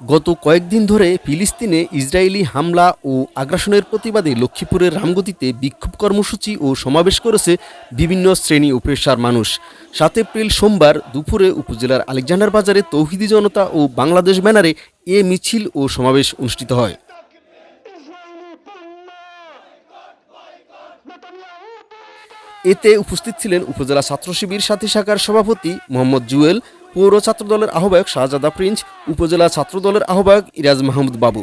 গত কয়েকদিন ধরে ফিলিস্তিনে ইসরায়েলি হামলা ও আগ্রাসনের প্রতিবাদে লক্ষ্মীপুরের রামগতিতে বিক্ষোভ কর্মসূচি ও সমাবেশ করেছে বিভিন্ন শ্রেণি ও পেশার মানুষ। সাত এপ্রিল সোমবার দুপুরে উপজেলার আলেকজান্ডার বাজারে তৌহিদি জনতা ও বাংলাদেশ ব্যানারে এ মিছিল ও সমাবেশ অনুষ্ঠিত হয়। এতে উপস্থিত ছিলেন উপজেলা ছাত্র শিবির সাথী শাখার সভাপতি মোহাম্মদ জুয়েল পৌর ছাত্রদলের আহ্বায়ক শাহজাদা প্রিন্স, উপজেলা ছাত্রদলের আহ্বায়ক ইরাজ মাহমুদ বাবু।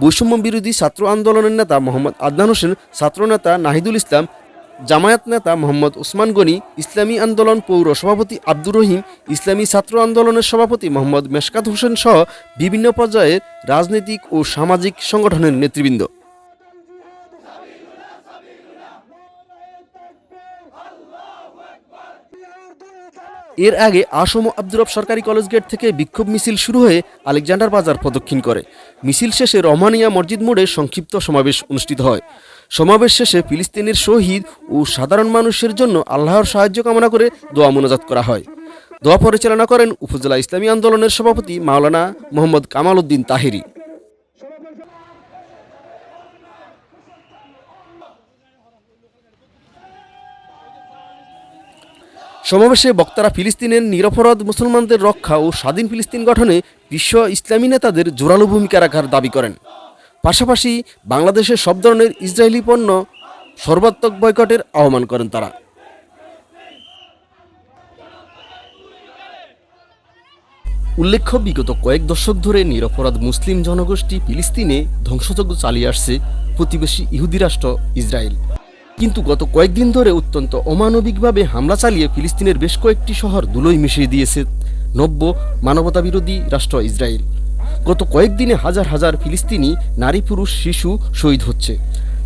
বৈষম্য বিরোধী ছাত্র আন্দোলনের নেতা মোহাম্মদ আদনান হোসেন ছাত্রনেতা নাহিদুল ইসলাম, জামায়াত নেতা মোহাম্মদ ওসমান গনি, ইসলামী আন্দোলন পৌর সভাপতি আব্দুর রহিম, ইসলামী ছাত্র আন্দোলনের সভাপতি মোহাম্মদ মেশকাত হোসেন সহ বিভিন্ন পর্যায়ের রাজনৈতিক ও সামাজিক সংগঠনের নেতৃবৃন্দ। এর আগে আসম আব্দুর সরকারি কলেজ গেট থেকে বিক্ষোভ মিছিল শুরু হয়ে আলেকজান্ডার বাজার প্রদক্ষিণ করে। মিছিল শেষে রহমানিয়া মসজিদ মোড়ে সংক্ষিপ্ত সমাবেশ অনুষ্ঠিত হয়। সমাবেশ শেষে ফিলিস্তিনের শহীদ ও সাধারণ মানুষের জন্য আল্লাহর সাহায্য কামনা করে দোয়া মোনাজাত করা হয়। দোয়া পরিচালনা করেন উপজেলা ইসলামী আন্দোলনের সভাপতি মাওলানা মোহাম্মদ কামাল উদ্দিন তাহেরি। সমাবেশে বক্তারা ফিলিস্তিনের নিরপরাধ মুসলমানদের রক্ষা ও স্বাধীন ফিলিস্তিন গঠনে বিশ্ব ইসলামী নেতাদের জোরালো ভূমিকা রাখার দাবি করেন। পাশাপাশি বাংলাদেশের সব ধরনের ইসরায়েলি পণ্য সর্বাত্মক বয়কটের আহ্বান করেন তারা। উল্লেখ্য, বিগত কয়েক দশক ধরে নিরপরাধ মুসলিম জনগোষ্ঠী ফিলিস্তিনে ধ্বংসযজ্ঞ চালিয়ে আসছে প্রতিবেশী ইহুদি রাষ্ট্র ইসরায়েল। কিন্তু গত কয়েকদিন ধরে অত্যন্ত অমানবিকভাবে হামলা চালিয়ে ফিলিস্তিনের বেশ কয়েকটি শহর ধুলোয় মিশিয়ে দিয়েছে নব্য মানবতাবিরোধী রাষ্ট্র ইসরায়েল। গত কয়েকদিনে হাজার হাজার ফিলিস্তিনি নারী, পুরুষ, শিশু শহীদ হচ্ছে।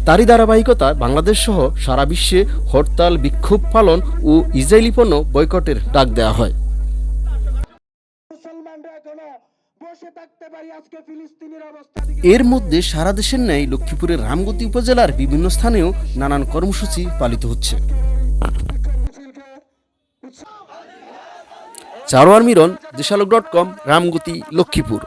তারই ধারাবাহিকতা বাংলাদেশ সহ সারা বিশ্বে হরতাল, বিক্ষোভ পালন ও ইসরায়েলি পণ্য বয়কটের ডাক দেওয়া হয়। এর মধ্যে সারা দেশের ন্যায় লক্ষ্মীপুরের রামগতি উপজেলার বিভিন্ন স্থানেও নানান কর্মসূচি পালিত হচ্ছে। চারোয়ার মিরন দেশালোক ডট কম রামগতি লক্ষ্মীপুর।